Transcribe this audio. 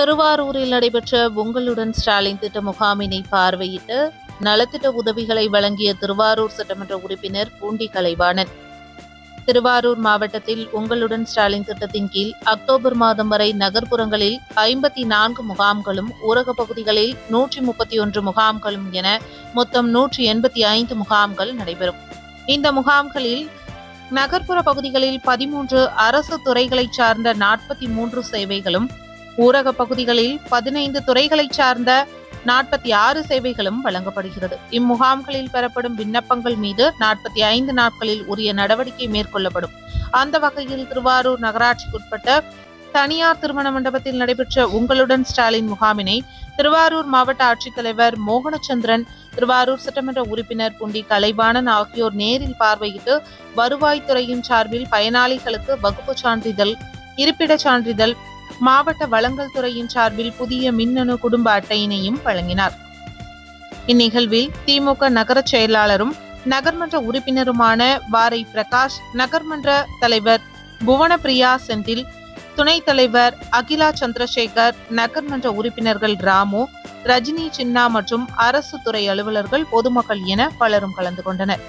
திருவாரூரில் நடைபெற்ற உங்களுடன் ஸ்டாலின் திட்ட முகாமினை பார்வையிட்டு நலத்திட்ட உதவிகளை வழங்கிய திருவாரூர் சட்டமன்ற உறுப்பினர் பூண்டி கலைவாணன். திருவாரூர் மாவட்டத்தில் உங்களுடன் ஸ்டாலின் திட்டத்தின் கீழ் அக்டோபர் மாதம் வரை நகர்ப்புறங்களில் ஐம்பத்தி நான்கு முகாம்களும் ஊரக பகுதிகளில் நூற்றி முப்பத்தி ஒன்று முகாம்களும் என மொத்தம் நூற்றி எண்பத்தி ஐந்து முகாம்கள் நடைபெறும். இந்த முகாம்களில் நகர்ப்புற பகுதிகளில் பதிமூன்று அரசு துறைகளைச் சார்ந்த நாற்பத்தி மூன்று சேவைகளும் ஊரக பகுதிகளில் பதினைந்து துறைகளைச் சார்ந்த நாற்பத்தி ஆறு சேவைகளும் வழங்கப்படுகிறது. இம்முகாம்களில் பெறப்படும் விண்ணப்பங்கள் மீது நாற்பத்தி ஐந்து நாட்களில் உரிய நடவடிக்கை மேற்கொள்ளப்படும். அந்த வகையில் திருவாரூர் நகராட்சிக்குட்பட்ட தனியார் திருமண மண்டபத்தில் நடைபெற்ற உங்களுடன் ஸ்டாலின் முகாமினை திருவாரூர் மாவட்ட ஆட்சித்தலைவர் மோகனச்சந்திரன் திருவாரூர் சட்டமன்ற உறுப்பினர் புண்டி கலைவாணன் ஆகியோர் நேரில் பார்வையிட்டு வருவாய்த்துறையின் சார்பில் பயனாளிகளுக்கு வகுப்புச் சான்றிதழ் இருப்பிடச் சான்றிதழ் மாவட்ட வளங்கள் துறையின் சார்பில் புதிய மின்னணு குடும்ப அட்டையினையும் வழங்கினார். இந்நிகழ்வில் திமுக நகர செயலாளரும் நகர்மன்ற உறுப்பினருமான வாரை பிரகாஷ் நகர்மன்ற தலைவர் புவனப்பிரியா செந்தில் துணைத் தலைவர் அகிலா சந்திரசேகர் நகர்மன்ற உறுப்பினர்கள் ராமு ரஜினி சின்னா மற்றும் அரசு துறை அலுவலர்கள் பொதுமக்கள் என பலரும் கலந்து கொண்டனர்.